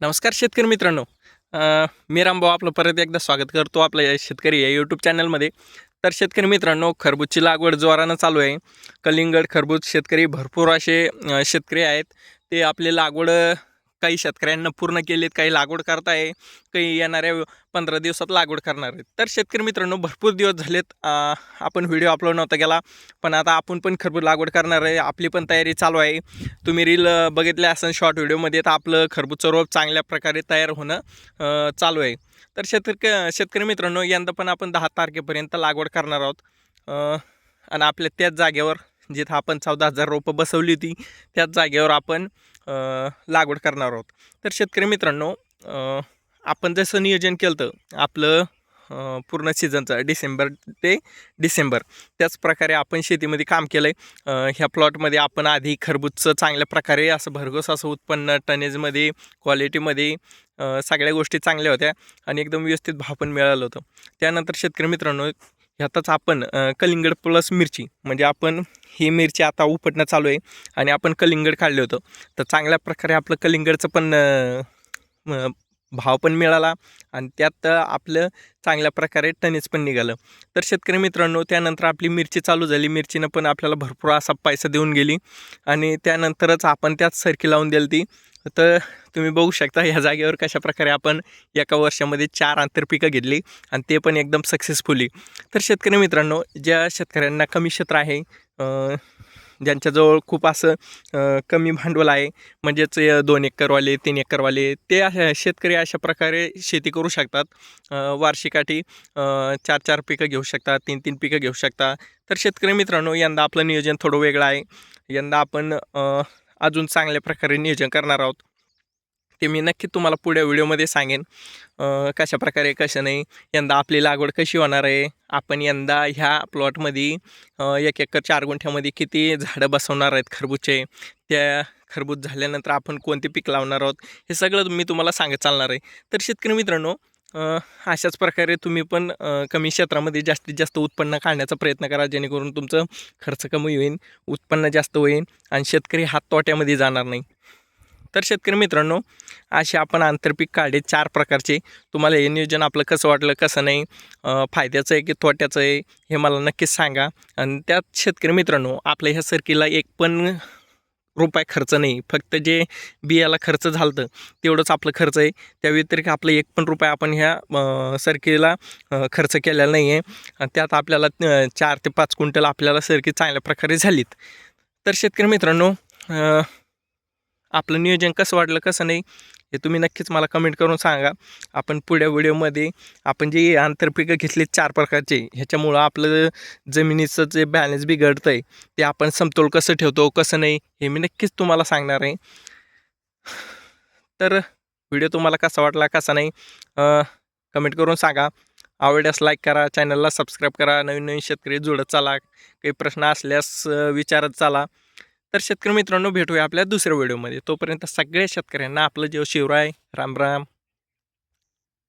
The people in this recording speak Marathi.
नमस्कार शेतकरी मित्रांनो. मी रामभाऊ आपलं परत एकदा स्वागत करतो आपल्या या शेतकरी या यूट्यूब चॅनलमध्ये तर शेतकरी मित्रांनो खरबूजची लागवड जोरानं चालू आहे. कलिंगड खरबूज शेतकरी भरपूर असे शेतकरी आहेत. ते आपली लागवड काही शेतकऱ्यांना पूर्ण केलेत काही लागवड करताय काही येणाऱ्या पंधरा दिवसात लागवड करणार आहेत. तर शेतकरी मित्रांनो भरपूर दिवस झालेत आपण व्हिडिओ अपलोड नव्हता केला पण आता आपण पण खरबूज लागवड करणार आहे आपली पण तयारी चालू आहे. तुम्ही रील बघितले असेल शॉर्ट व्हिडिओमध्ये तर आपलं खरबूजचं रोप चांगल्या प्रकारे तयार होणं चालू आहे. तर शेतकरी शेतकरी मित्रांनो यंदा पण आपण दहा तारखेपर्यंत लागवड करणार आहोत. आणि आपल्या त्याच जागेवर जिथं आपण चौदा हजार रोपं बसवली होती त्याच जागेवर आपण लागवड करणार आहोत. तर शेतकरी मित्रांनो आपण जसं नियोजन केलं तर आपलं पूर्ण सीझनचं डिसेंबर ते डिसेंबर त्याच प्रकारे आपण शेतीमध्ये काम केलं आहे ह्या प्लॉटमध्ये आपण आधी खरबूजचं चांगल्या प्रकारे असं भरघोस असं उत्पन्न टनेजमध्ये क्वालिटीमध्ये सगळ्या गोष्टी चांगल्या होत्या आणि एकदम व्यवस्थित भाव पण मिळालं होतं. त्यानंतर शेतकरी मित्रांनो ह्यातच आपण कलिंगड प्लस मिरची म्हणजे आपण ही मिरची आता उपटणं चालू आहे आणि आपण कलिंगड काढले होतं. तर चांगल्या प्रकारे आपलं कलिंगडचं पण भाव पण मिळाला आणि त्यात आपलं चांगल्या प्रकारे टनेज पण निघालं. तर शेतकरी मित्रांनो त्यानंतर आपली मिरची चालू झाली. मिरचीनं पण आपल्याला भरपूर असा पैसा देऊन गेली आणि त्यानंतरच आपण त्यात सरकी लावून दिली ती तर तुम्ही बघू शकता या जागेवर कशा प्रकारे आपण एका वर्षामध्ये चार आंतरपिकं घेतली आणि ते पण एकदम सक्सेसफुली तर शेतकरी मित्रांनो ज्या शेतकऱ्यांना कमी क्षेत्र आहे ज्यांच्याजवळ खूप असं कमी भांडवल आहे म्हणजेच दोन एकरवाले तीन एकरवाले ते अशा शेतकरी अशा प्रकारे शेती करू शकतात. वार्षिकाठी चार चार पिकं घेऊ शकतात तीन तीन पिकं घेऊ शकता. तर शेतकरी मित्रांनो यंदा आपलं नियोजन थोडं वेगळं आहे. यंदा आपण अजून चांगल्या प्रकारे नियोजन करणार आहोत. ते मी नक्की तुम्हाला पुढे व्हिडिओमध्ये सांगेन. कशा प्रकारे कसं नाही यंदा आपली लागवड कशी होणार आहे? आपण यंदा ह्या प्लॉटमध्ये एक एकर चार गुंठ्यामध्ये किती झाडं बसवणार आहेत खरबूजचे त्या खरबूज झाल्यानंतर आपण कोणते पीक लावणार आहोत? हे सगळं मी तुम्हाला सांगत चालणार आहे. तर शेतकरी मित्रांनो अशाच प्रकारे तुम्ही पण कमी क्षेत्रामध्ये जास्तीत जास्त उत्पन्न काढण्याचा प्रयत्न करा जेणेकरून तुमचं खर्च कमी होईल उत्पन्न जास्त होईल आणि शेतकरी हात तोट्यामध्ये जाणार नाही. तर शेतकरी मित्रांनो असे आपण आंतरपीक काढले चार प्रकारचे. तुम्हाला हे नियोजन आपलं कसं वाटलं कसं नाही फायद्याचं आहे की तोट्याचं आहे हे मला नक्कीच सांगा. आणि त्यात शेतकरी मित्रांनो आपल्या ह्या सरकीला एक पण रुपये खर्च नाही. फक्त जे बियाला खर्च झालं तेवढंच आपलं खर्च आहे. त्या व्यतिरिक्त आपलं एक पण रुपये आपण ह्या सरकीला खर्च केलेला नाही आहे आणि त्यात आपल्याला चार ते पाच क्विंटल आपल्याला सरकी चांगल्या प्रकारे झालीत. तर शेतकरी मित्रांनो आपलं नियोजन कसं वाटलं कसं नाही हे तुम्ही नक्कीच मला कमेंट करून सांगा. आपण पुढ्या व्हिडिओमध्ये आपण जे आंतरपिकं घेतली चार प्रकारचे ह्याच्यामुळं आपलं जमिनीचं जे बॅलन्स बिघडतं आहे ते आपण समतोल कसं ठेवतो कसं नाही हे मी नक्कीच तुम्हाला सांगणार आहे. तर व्हिडिओ तुम्हाला कसा वाटला कसा नाही कमेंट करून सांगा. आवडल्यास लाईक करा चॅनलला सबस्क्राईब करा नवीन नवीन शेतकरी जुळत चाला काही प्रश्न असल्यास विचारत चाला. तर शेतकरी मित्रांनो भेटूया आपल्या दुसऱ्या व्हिडिओमध्ये. तोपर्यंत सगळ्या शेतकऱ्यांना आपलं जेव शिवराय. राम राम.